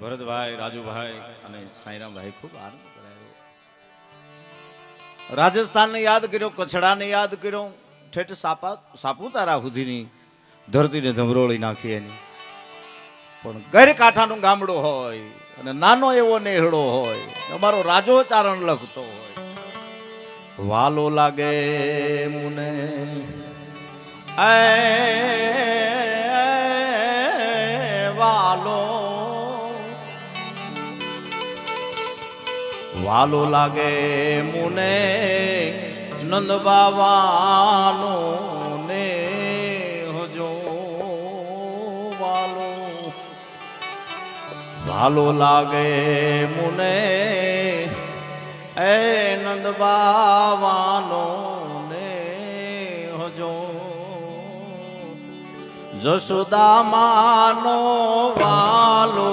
ભરતભાઈ, રાજુભાઈ અને સાંઈરામભાઈ ખૂબ આનંદ કરાયો. રાજસ્થાનને યાદ કર્યો, કચ્છડાને યાદ કર્યો, ઠેઠ સાપા સાપુતારા સુધીની ધરતીને ધમરોળી નાખી એની. પણ ગેર કાંઠાનું ગામડું હોય અને નાનો એવો નેહડો હોય, અમારો રાજો ચારણ લખતો હોય. વાલો લાગે મુને, એ વાલો લાગે મુને, નંદ બાવાનો ને હજો વાલો. વાલો લાગે મુને, એ નંદ બાવાનો ને હજો. જશોદામાનો વાલો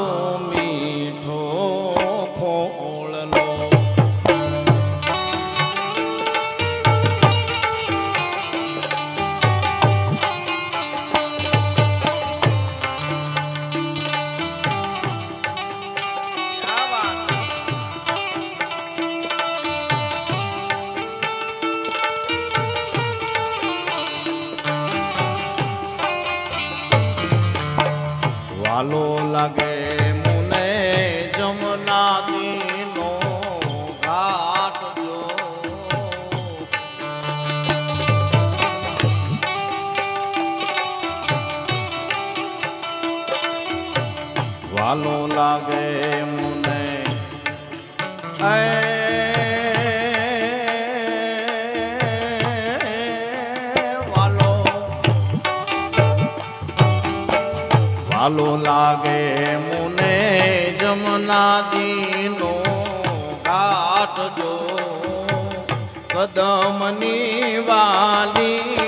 કદમની વાલી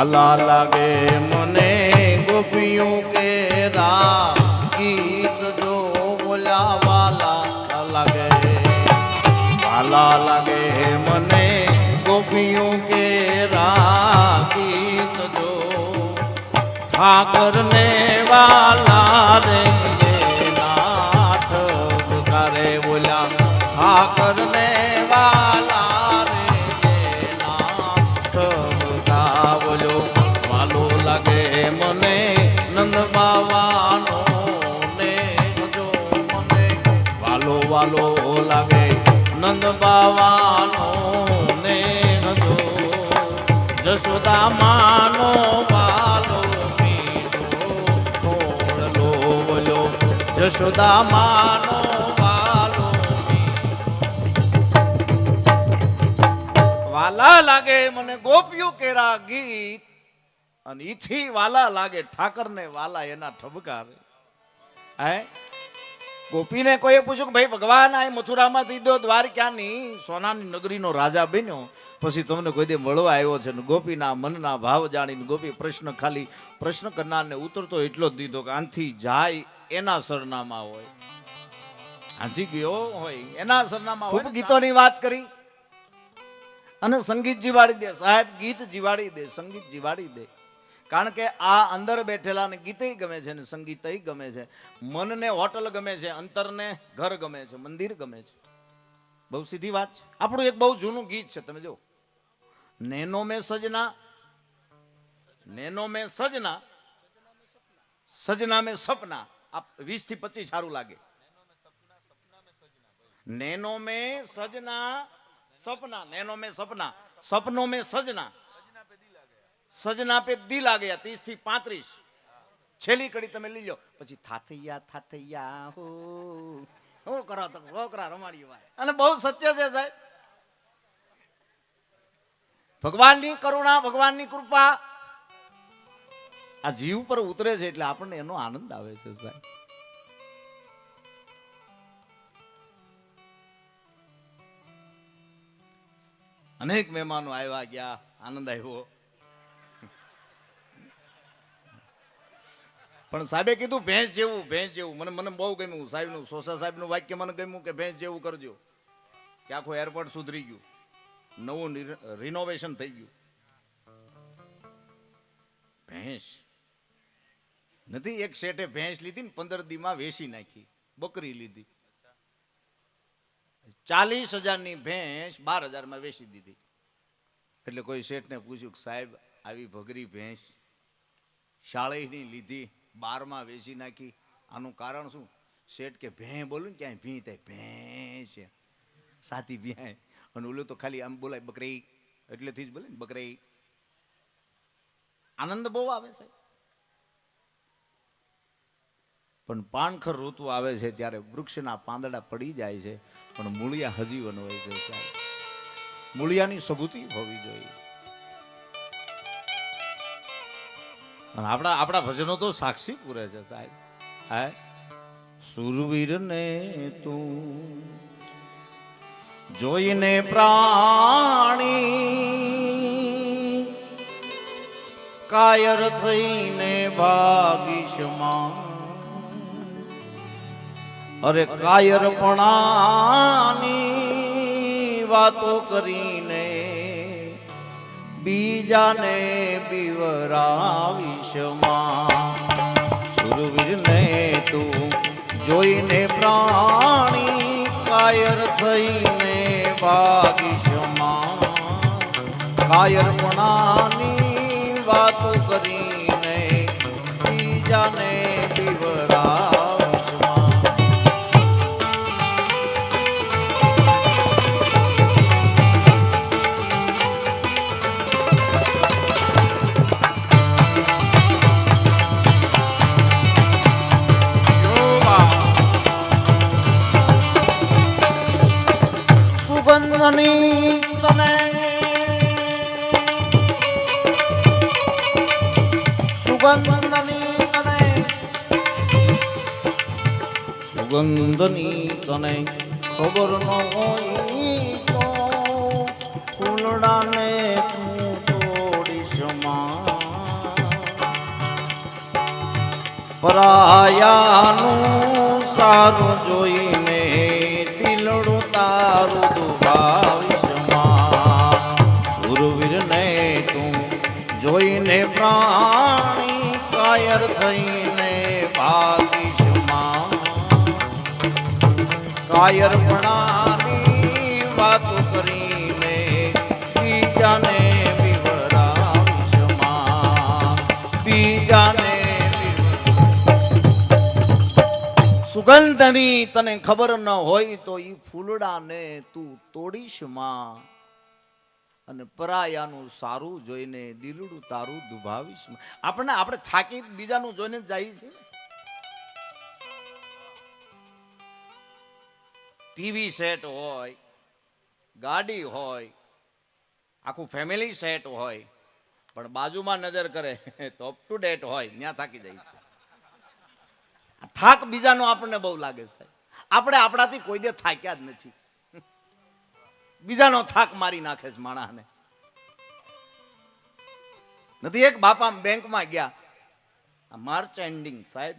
વાલા લાગે મને ગોપીઓ કે રા ગીત જો બોલ્યા વાલા લાગે વાલા લાગે મને ગોપીઓ કે રા ગીત જો ઠાકર ને વાલા રે નાથ કરે બોલા ઠાકર ને વાલો લાગે, નંદ બાવાનો ને હજો જશોદા માનો વાલો મીઠો બોલો જશોદા માનો વાલો વાલા લાગે મને ગોપ્યું કેરા ગીત, અને ઈથી વાલા લાગે ઠાકર ને વાલા એના ઠબકારે. હે? ગોપીને કોઈએ પૂછ્યું કે ભાઈ ભગવાન આ મથુરામાં દો દ્વારકાની સોનાની નગરીનો રાજા બન્યો. પછી તમને કોઈ દે મળવા આવ્યો છે? ને ગોપીના મનના ભાવ જાણીને ગોપી પ્રશ્ન ખાલી પ્રશ્ન કરનારને ઉતરતો એટલો જ દીધો કે આનથી જાય એના સરનામા હોય. આથી ગયો હોય એના સરનામા ખૂબ ગીતોની વાત કરી. અને સંગીત જીવાડી દે. સાહેબ ગીત જીવાડી દે સંગીત જીવાડી દે. કારણ કે આ અંદર બેઠેલાને ગીતે ગમે છે ને સંગીત ગમે છે. મનને હોટલ ગમે છે, અંતરને ઘર ગમે છે, મંદિર ગમે છે. બહુ સીધી વાત છે. આપણું એક બહુ જૂનું ગીત છે, તમે જો નેનો મેં સજના, નેનો મેં સજના સજના મેં સપના. આ વીસથી પચીસ સારું લાગે. નેનો મેં સજના, સપના, નેનો મેં સપના, સપનો મેં સજના. સજના પે દિલ આ ત્રીસથી પાંત્રીસ. છેલ્લી કડી તમે લઈ લો. પછી થાથૈયા થાથૈયા હો. શું કરો તો છોકરા રમાડી ભાઈ અને બહુ સત્ય છે સાહેબ. ભગવાનની કરુણા, ભગવાનની કૃપા આ જીવ પર ઉતરે છે એટલે આપણને એનો આનંદ આવે છે સાહેબ. અનેક મહેમાનો આવ્યા, ગયા, આનંદ આવ્યો. પણ સાહેબે કીધું, ભેંસ જેવું ભેંસ જેવું. મને મને બહુ ગમ્યું. સાહેબનું, સોસા સાહેબનું વાક્ય મને ગમ્યું કે, ભેંસ જેવું કરજો. કે આખું એરપોર્ટ સુધરી ગયું. નવું રિનોવેશન થઈ ગયું. ભેંસ. નથી, એક શેઠે ભેંસ લીધી ને પંદર દીમાં વેસી નાખી. બકરી લીધી. ચાલીસ હજારની ભેંસ બાર હજારમાં વેસી દીધી. એટલે કોઈ શેઠને પૂછ્યું કે, સાહેબ, આવી ભગરી ભેંસ શાળેની લીધી બારમાં વેચી નાખી. આનું કારણ શું? શેઠ કે ભેં બોલું ને ક્યાંય ભી થાય. ભેં છે. સાથી ભ્યાય અને ઓલું તો ખાલી આમ બોલાય બકરી. એટલેથી જ બોલે ને બકરી. આનંદ બહુ આવે છે. પણ પાનખર ઋતુ આવે છે ત્યારે વૃક્ષના પાંદડા પડી જાય છે. પણ મૂળિયા હજીવન હોય છે સાહેબ. મૂળિયાની સબૂતી હોવી જોઈએ. અને આપણા આપણા ભજનો તો સાક્ષી પૂરે છે, સાહેબ. હા સુરવીર ને તું જોઈને પ્રાણી કાયર થઈને ભાગીશમાં અરે કાયરપણાની વાતો કરીને બીજાને બીવરાવીશમાં સુરવીરને તું જોઈને પ્રાણી કાયર થઈને ભાગીશમાં કાયરપણાની વાતો કરીને બીજાને સુગંધની તને સુગંધની તને ખબર ન હોય તો ફૂલડાને તું તોડીશ પરાયાનું સારું જોઈને પ્રાણી કાયર થઈને ભાગીશમાં કાયરપણાની વાત કરીને બીજાને સુગંધની તને ખબર ન હોય તો ઈ ફૂલડાને તું તોડીશમાં. અને પરાયાનું સારું જોઈને દિલડું તારું દુભાવીશ. આપણે આપણે થાકી બીજાનું જોઈને જાય છે ટીવી સેટ હોય, ગાડી હોય, આખું ફેમિલી સેટ હોય, પણ બાજુમાં નજર કરે તો અપ ટુ ડેટ હોય ત્યાં થાકી જાય છે. થાક બીજાનો આપણને બહુ લાગે છે આપણે આપણાથી કોઈ દે થાક્યા જ નથી. બીજાનો થાક મારી નાખે છે માણસને. નથી એક બાપા બેંકમાં ગયા. માર્ચ એન્ડિંગ સાહેબ.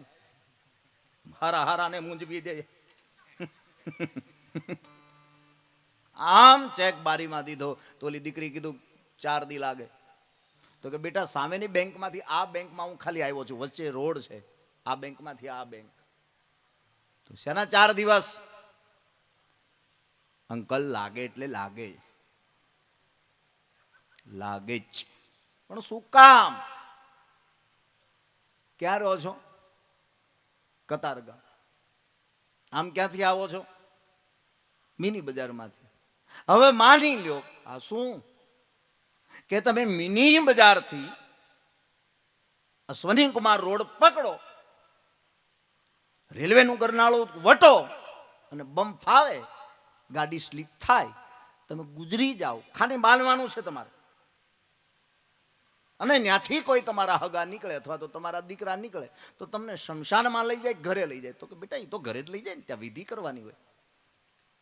હારા હારાને મૂંઝવી દે. આમ ચેક બારીમાં દીધો. તો ઓલી દીકરી કીધું, ચાર દી લાગે. તો કે, બેટા, સામેની બેંકમાંથી આ બેંકમાં હું ખાલી આવ્યો છું. વચ્ચે રોડ છે. આ બેંકમાંથી આ બેંક. તો શેના ચાર દિવસ? અંકલ લાગે એટલે લાગે લાગે જ. પણ શું કામ? ક્યાં રહો છો? કતારગામ. આમ ક્યાંથી આવો છો? મિની બજારમાંથી. હવે માની લ્યો, આ શું? કે તમે મિની બજારથી અશ્વની કુમાર રોડ પકડો, રેલવેનું ગરનાળું વટો અને બમ ફાવે. ગાડી સ્લીપ થાય, તમે ગુજરી જાઓ. ખાલી માનવાનું છે તમારે. અને ત્યાંથી કોઈ તમારા હગા નીકળે અથવા તો તમારા દીકરા નીકળે, તો તમને શમશાનમાં લઈ જાય, ઘરે લઈ જાય. તો કે બેટા એ તો ઘરે જ લઈ જાય ને, ત્યાં વિધિ કરવાની હોય.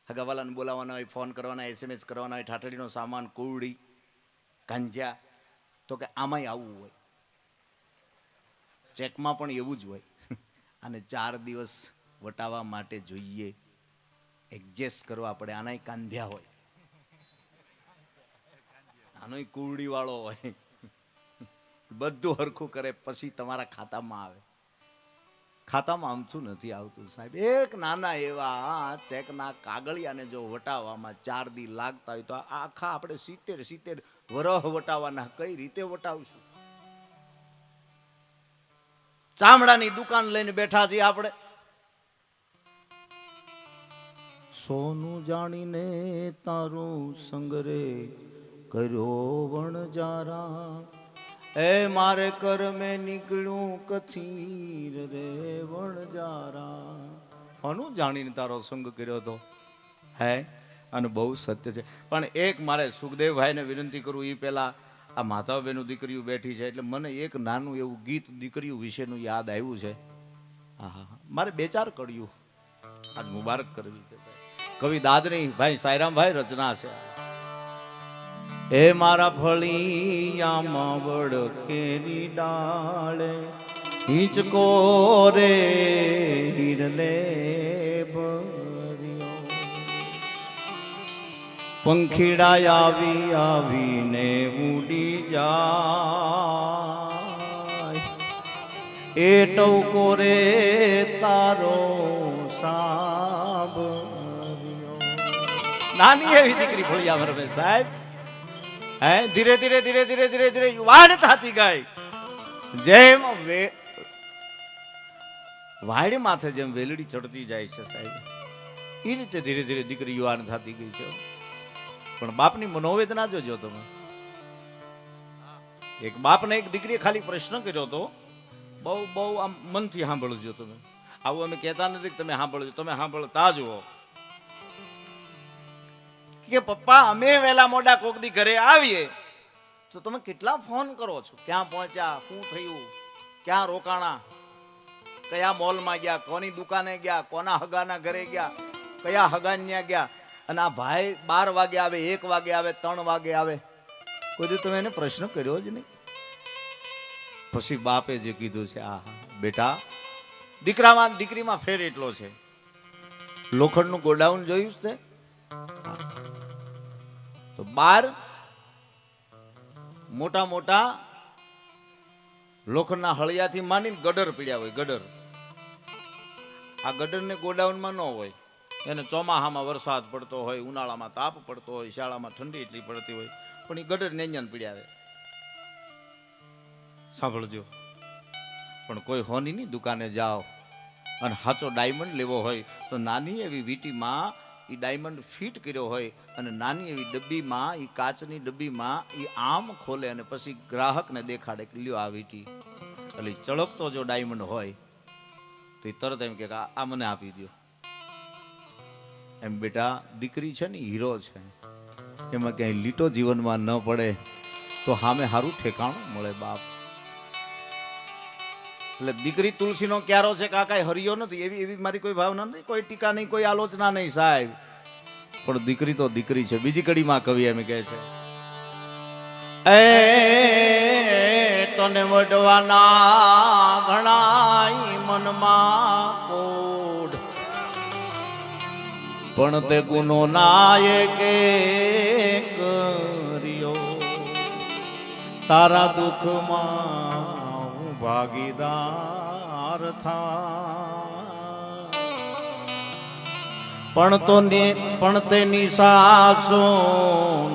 હગાવાલાને બોલાવવાના હોય, ફોન કરવાના એસએમએસ કરવાના હોય, ઠાઠડીનો સામાન, કુરડી, ગાંજ્યા, તો કે આમાંય આવવું હોય. ચેકમાં પણ એવું જ હોય. અને ચાર દિવસ વટાવવા માટે જોઈએ. એડજસ્ટ કરવા પડે. આનાય કાંધ્યા હોય. આનોય કુરડી વાળો હોય. બધું હરખું કરે, પછી તમારા ખાતામાં આવે. ખાતામાં આમથું નથી આવતું, સાહેબ. એક નાના એવા ચેકના કાગળિયાને જો વટાવવામાં ચાર દી લાગતા હોય તો આખા આપણે સિત્તેર સિત્તેર વરહ વટાવવાના. કઈ રીતે વટાવશું? ચામડાની દુકાન લઈને બેઠા છીએ આપણે. સોનું જાણીને તારું સંગરે કર્યો વણજારા એ મારે કરમે નીકળ્યું કથીર રે વણજારા હનું જાણીને તારો સંગ કર્યો હતો? હે? અને બહુ સત્ય છે. પણ એક મારે સુખદેવભાઈને વિનંતી કરું એ પહેલાં આ માધવબેનું દીકરીઓ બેઠી છે, એટલે મને એક નાનું એવું ગીત દીકરીઓ વિશેનું યાદ આવ્યું છે. હા હા હા. મારે બે ચાર કડ્યું આજ મુબારક કરવી છે કવિ દાદરી, ભાઈ સાયરામભાઈ રચના છે. એ મારા ફળિયામાં વડકેરી ડાળે હિંચકો રે હિરલે પંખીડા આવી આવીને ઉડી જાય. એ ટવકો રે તારો સાંભળ્યો નાની એવી દીકરી ભોળિયા રમે સાહેબ. હે, ધીરે ધીરે ધીરે ધીરે ધીરે ધીરે યુવાન થતી ગઈ. જેમ વાડ માથે જેમ વેલડી ચડતી જાય છે સાહેબ. એ રીતે ધીરે ધીરે દીકરી યુવાન થતી ગઈ છે. પણ બાપની મનોવેદના જોજો તમે. એક બાપને એક દીકરીએ ખાલી પ્રશ્ન કર્યો હતો બહુ બહુ આમ મનથી સાંભળજો તમે. આવું અમે કહેતા નથી તમે સાંભળજો, તમે સાંભળતા જુઓ. કે પપ્પા, અમે વહેલા મોડા કોક દી ઘરે આવીએ. તો તમે કેટલા ફોન કરો છો? ક્યાં પહોંચ્યા? શું થયું? ક્યાં રોકાણા? કયા મોલમાં ગયા? કોની દુકાને ગયા? કોના હગાના ઘરે ગયા? કયા હગાન્યા ગયા? અને આ ભાઈ બાર વાગે આવે, એક વાગે આવે, ત્રણ વાગે આવે. કોઈ તમે એને પ્રશ્ન કર્યો જ નહીં? પછી બાપે જે કીધું છે, આ, બેટા, દીકરામાં દીકરીમાં ફેર એટલો છે. લોખંડનું ગોડાઉન જોયું છે? તે? બાર મોટા મોટા લોખંડના હળિયાથી માંડીને ગડર પીડ્યા હોય, ગડર. આ ગડરને ગોડાઉનમાં ન હોય. એને ચોમાહામાં વરસાદ પડતો હોય, ઉનાળામાં તાપ પડતો હોય શાળામાં ઠંડી એટલી પડતી હોય, પણ એ ગડર નેંજાન પીડ્યા સાંભળજો. પણ કોઈ હોનીની દુકાને જાઓ અને સાચો ડાયમંડ લેવો હોય તો નાની એવી વીટીમાં એ ડાયમંડ ફિટ કર્યો હોય અને નાની એવી ડબ્બીમાં એ કાચની ડબ્બીમાં એ આમ ખોલે અને પછી ગ્રાહકને દેખાડે કે લ્યો આ વીટી. એટલે ચળકતો જો ડાયમંડ હોય, તો એ તરત એમ કે આ મને આપી દો એમ બેટા, દીકરી છે ને હીરો છે. એમાં ક્યાંય લીટો જીવનમાં ન પડે, તો સામે સારું ઠેકાણું મળે બાપ. એટલે દીકરી તુલસીનો ક્યારો છે કાકા હરિયો નથી, એવી એવી મારી કોઈ ભાવના નથી, કોઈ ટીકા નહીં, કોઈ આલોચના નહીં સાહેબ. પણ દીકરી તો દીકરી છે, બીજી કડીમાં કવિ એમ કહે છે. એ તને વડવાના ઘણાય મનમાં કોડ પણ તે ગુનો નાયકે કર્યો. તારા દુઃખમાં ભાગીદાર થા. પણ તો ને- પણ તેની સાસો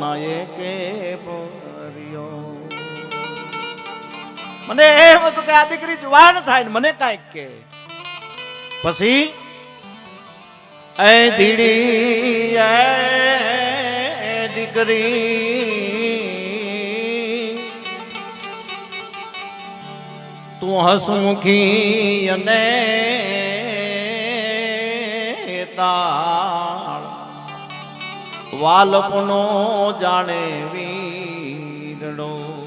ના એકે મને એમ હતું કે આ દીકરી જુવાન થાય ને મને કાંઈક કે. પછી એ ધીડી એ દીકરી હસમુખી અને તાળ. વાલપનો જાણે વીરડો.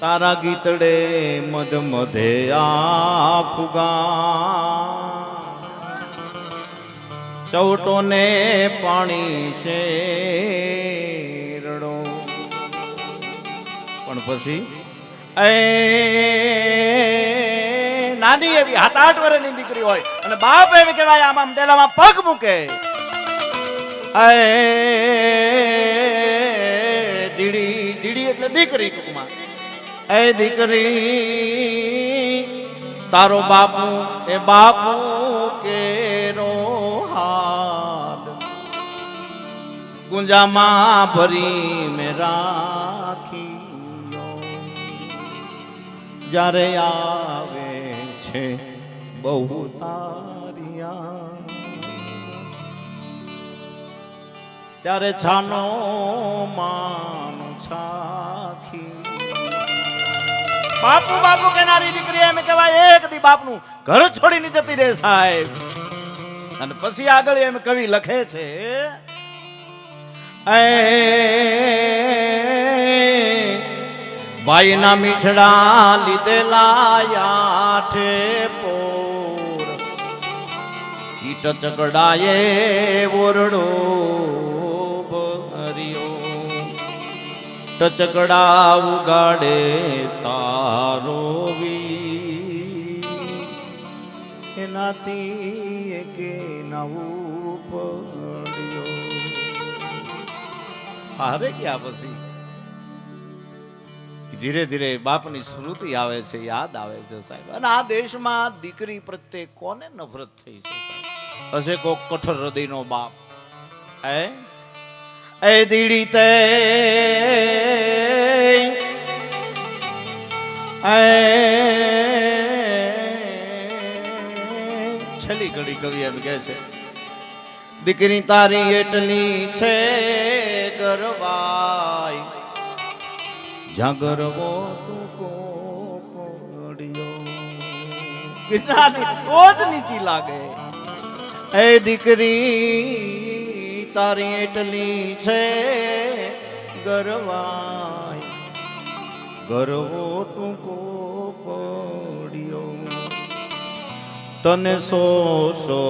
તારા ગીતડે મધ મધે આખુગા ગામ ચૌટો ને પાણી શેરડો. પણ પછી એ નાની એવી સાત આઠ વર્ષની દીકરી હોય અને બાપ એવી કહેવાય, આમ ડેલામાં પગ મૂકે. દીડી દીડી એટલે દીકરી ટૂંકમાં. એ દીકરી, તારો બાપુ એ બાપુ કેરો હાથ ગુંજામાં ભરી મેં જ્યારે આવે છે બહુ તારિયા. ત્યારે છાનો માનો છાખી. બાપુ બાપુ કેનારી દીકરી એમ કહેવાય, એક દી બાપનું ઘર છોડીને જતી રહે સાહેબ. અને પછી આગળ એમ કવિ લખે છે, એ ભાઈના મીઠડા લીધેલા આઠે પોર. ઈટ ચકડાએ ઓરડો ભર્યો. ટચકડા ઉગાડે તારો એનાથી કે નવું પડ્યો. હારે ગયા પછી? ધીરે ધીરે બાપની સ્મૃતિ આવે છે, યાદ આવે છે સાહેબ. અને આ દેશમાં દીકરી પ્રત્યે કોને નફરત થઈ છે સાહેબ? હશે કોક કઠોર હૃદયનો બાપ. હે? એ દીડી તે. છેલ્લી ઘડી કવિ એમ કહે છે, દીકરી તારી એટલી છે ગરવાય જાગરવો તું કો પડ્યો ગિરનારની ટોચ નીચી લાગે. એ દીકરી તારી એટલી છે ગરવાય ગરવો તું પડ્યો તને સો સો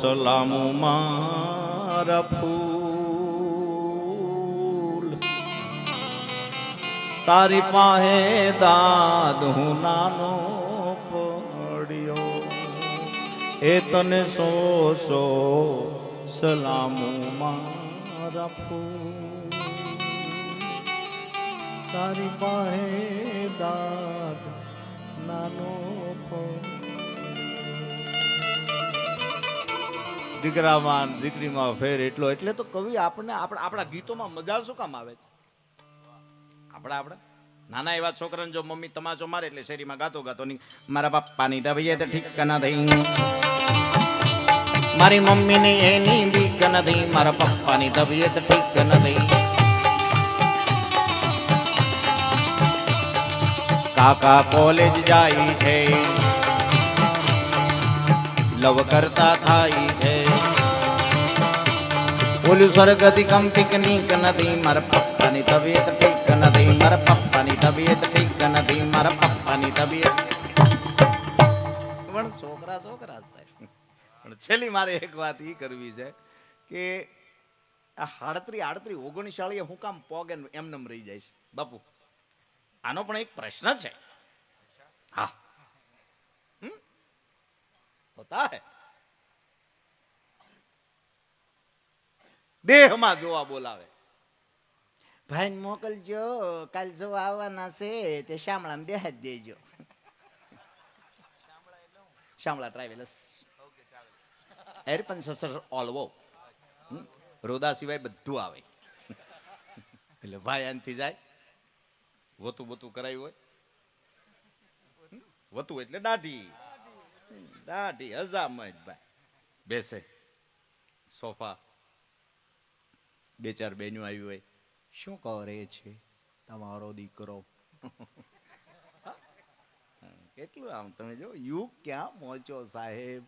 સલામો મારા તારી પાસે દાદ હું નાનો પડ્યો. એ તને સો સો સલામો મારા તારી પાસે દાદ નાનો દીકરામાં દીકરીમાં ફેર એટલો એટલે તો કવિ આપણને આપણા આપણા ગીતોમાં મજા શું કામ આવે છે? આપણા આપણા. નાના એવા છોકરાને જો મમ્મી તમાચો મારે એટલે શેરીમાં ગાતો ગાતો નહીં. મારા પપ્પાની તબિયત ઠીક ના થઈ મારી મમ્મીની એની બીક નથી. મારા પપ્પાની તબિયત ઠીક નથી. કાકા કોલેજ જાય છે. લવ કરતા થાય છે. ઓલું સ્વર્ગથી કમ પિકનિક નથી. મારા પપ્પાની તબિયત ઠીક નથી મારા પપ્પાની તબિયત ઠીક નથી મારા પપ્પાની તબિયત. પણ છોકરા છોકરા સાહેબ. પણ છેલ્લી મારે એક વાત એ કરવી છે કે આ હાડત્રી આડત્રી ઓગણશાળીએ હું કામ પોગ એમનેમ રહી જઈશ. બાપુ, આનો પણ એક પ્રશ્ન છે. હા? હોતા હે? દેહમાં જોવા બોલાવે. ભાઈને મોકલજો, કાલ જો આવવાના છે તે શામળામાં બેહ જ દેજો. શામળા ટ્રાવેલર્સ એર પણ સસર ઓલવો? રોદા સિવાય બધું આવે. એટલે ભાઈ આનથી જાય. વતું વતું કરાયું હોય? વતું એટલે દાઢી. દાઢી, હજામત ભાઈ. બેસે. સોફા. બે ચાર બેન્યુ આવી હોય. શું કરે છે તમારો દીકરો? કેટલું આમ તમે જો, યુગ ક્યાં પહોંચ્યો સાહેબ?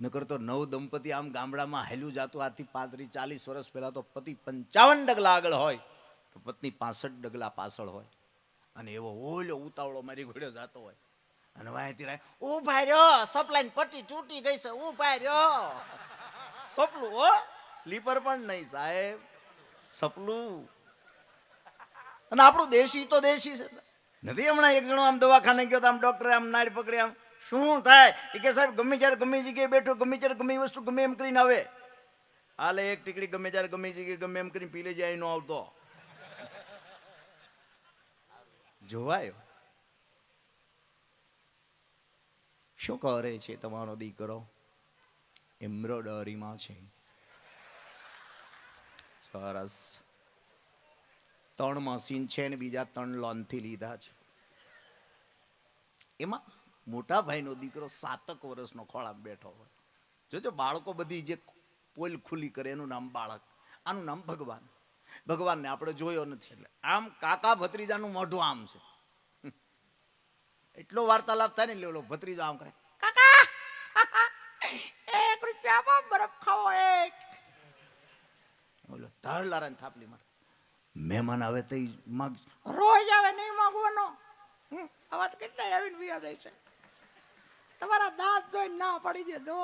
નકર તો નવ દંપતી આમ ગામડામાં હેલું જાતું. આથી પાંત્રીસ, ચાલીસ વર્ષ પહેલા તો પતિ પંચાવન ડગલા આગળ હોય, તો પત્ની પાસઠ ડગલા પાછળ હોય. અને એવો ઓલો ઉતાવળો મારી ઘોડ્યો જાતો હોય. અને વાંયથી રહે ઊભા રહ્યો, સપ્લાઈન પટ્ટી તૂટી ગઈ છે, ઊભા રહ્યો. સપલું, હો, સ્લીપર પણ નહીં સાહેબ. સપલું અને આપણું દેશી તો દેશી છે. નથી હમણાં એક જણો આમ દવાખાને ગયો આમ ડોક્ટરે આમ નાડ પકડી આમ, શું થાય? એ કે, સાહેબ, ગમે જ્યારે ગમે જગ્યાએ બેઠો, ગમે ત્યારે ગમે વસ્તુ ગમે એમ કરીને આવે. હાલે, એક ટીકડી ગમે ત્યારે ગમે જગ્યાએ ગમે એમ કરીને પીલે જાય નો આવતો. જોવાયો શું કરે છે તમારો દીકરો? એમ્બ્રોડરીમાં છે. સરસ ત્રણ મશીન છે ને બીજા ત્રણ લોનથી લીધા છે. એમાં મોટા ભાઈનો દીકરો સાતક વર્ષનો ખોળામાં બેઠો હોય. જોજો, બાળકો બધી જે પોલ ખુલ્લી કરે, એનું નામ બાળક. આનું નામ ભગવાન. ભગવાનને આપણે જોયો નથી એટલે. આમ કાકા ભત્રીજાનું મોઢું આમ છે. એટલો વાર્તાલાપ થાય ને એટલે ઓલો ભત્રીજો આમ કરે. કાકા! એક રૂપિયામાં બરફ ખાવો એક ધારલારા થાપલી મારે. મહેમાન આવે તો માગ રોજ આવે નહીં માગવાનો. આ વાત કેટલા આવીને વિયા દે છે. તમારા દાંત જોઈને ના પડી દે જો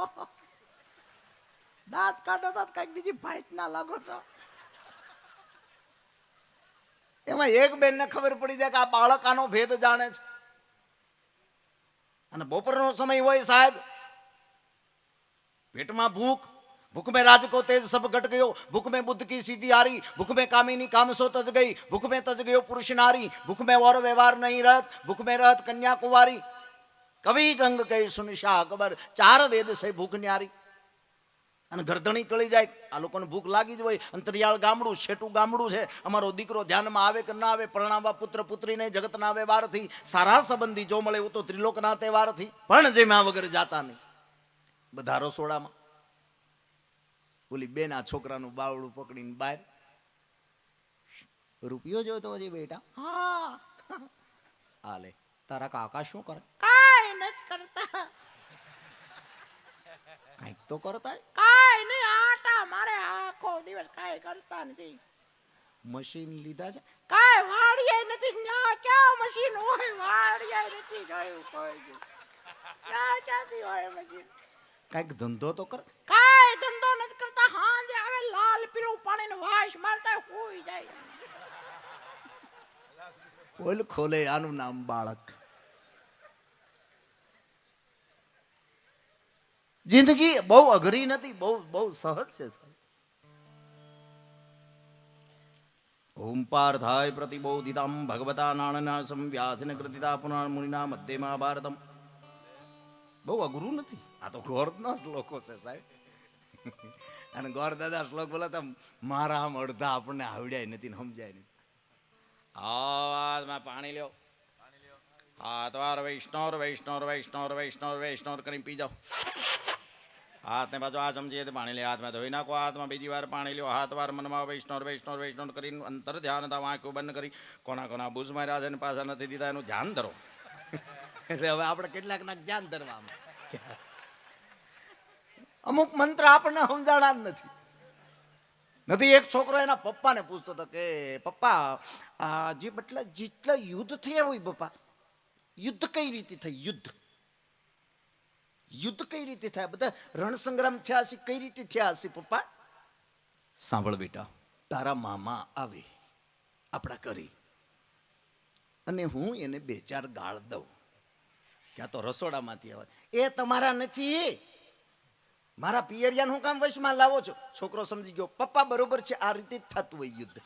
દાંત કાઢો તો કંઈક બીજી ભાઈટ ના લાગો છો. એમાં એક બેનને ખબર પડી જાય કે આ બાળક આનો ભેદ જાણે છે. અને બપોરનો સમય હોય સાહેબ. પેટમાં ભૂખ भूख भूख में राज को तेज सब घट गयो भूख में बुद्ध की सीधी आरी भूख में कामिनी काम सो तज गई भूख में तज गयो पुरुष नारी भूख में और व्यवहार नहीं रहत भूख में रहत कन्या कुंवारी कवि गंग कही सुन शाह अकबर ચાર વેદ છે ભૂખ ન્યારી અને ગરદણી કળી જાય આ લોકોને ભૂખ લાગી જ હોય અંતરિયાળ ગામડું છેટું ગામડું છે અમારો દીકરો ધ્યાનમાં આવે કે ના આવે પરણાવા પુત્ર પુત્રીને જગતના આવે વારથી સારા સંબંધી જો મળે એવું તો ત્રિલોકના તહેવારથી પણ જેમાં વગર જાતા નહીં બધા રસોડામાં ઓલી બેન છોકરાનું બાવડું પકડીને બહાર. રૂપિયો જોતો હજી બેટા? હા. આલે તારા કાકા શું કરે? કાઈ નથી કરતા. કંઈક તો કરતા? કાઈ નહીં આટા મારે આખો દિવસ કાઈ કરતા નથી. મશીન લીધા છે? કાઈ વાડીએ નથી. ના ક્યાં મશીન હોય? વાડીએ નથી જોયું કોઈ ક્યાં ક્યાંથી હોય મશીન? કાંઈક ધંધો તો કર. કાંઈ ધંધો નથી કરતા. હાંજે આવે લાલ પીળું પાણીનો વાસ મારતા હોઈ જાય. ઓલ ખોલે આનું નામ બાળક. જિંદગી બહુ અઘરી નથી બહુ બહુ સહજ છે સાહેબ. ઓમ પાર્થાય પ્રતિબોધિતમ ભગવતા નાણના સંવ્યાસન કૃતિતા પુરાણ મુનિના મધ્ય મહાભારતમ. બહુ અઘરું નથી. આ તો ગોરના શ્લોકો છે સાહેબ. અને ગોર દાદા શ્લોક બોલાતા મારા આમ અડધા આપણને આવડ્યા નથી ને સમજાય નથી. હાથમાં પાણી લ્યો. હાથ વાર વૈષ્ણોર વૈષ્ણોર વૈષ્ણોર વૈષ્ણોર વૈષ્ણવ કરીને પી જાઓ. હાથને પાછો આ સમજીએ તો પાણી લે, હાથમાં ધોઈ નાખો, હાથમાં બીજી વાર પાણી લ્યો. હાથ વાર મનમાં વૈષ્ણવ વૈષ્ણવ વૈષ્ણવ કરીને અંતર ધ્યાન હતા આંખો બંધ કરી. કોના કોના બુઝ માર્યા છે પાછા નથી દીધા, એનું ધ્યાન ધરો. એટલે હવે આપણે કેટલાક ના ધ્યાન ધરવામાં. અમુક મંત્ર આપણને સમજાણા જ નથી. નથી, એક છોકરો એના પપ્પાને પૂછતો હતો કે, પપ્પા, આ જે બટલા જેટલા યુદ્ધ થયા હોય પપ્પા, યુદ્ધ કઈ રીતે થઈ યુદ્ધ. યુદ્ધ કઈ રીતે થાય? બધા રણસંગ્રામ થયા છે કઈ રીતે થયા હશે પપ્પા? સાંભળ બેટા, તારા મામા આવે, આપણા કરી અને હું એને બે ચાર ગાળ દઉં. ક્યાં તો રસોડામાંથી આવે. એ તમારા નથી. મારા પિયરિયાન હું કામ વશમાં લાવો છો? છોકરો સમજી ગયો, પપ્પા બરોબર છે, આ રીતે જ થતું હોય યુદ્ધ.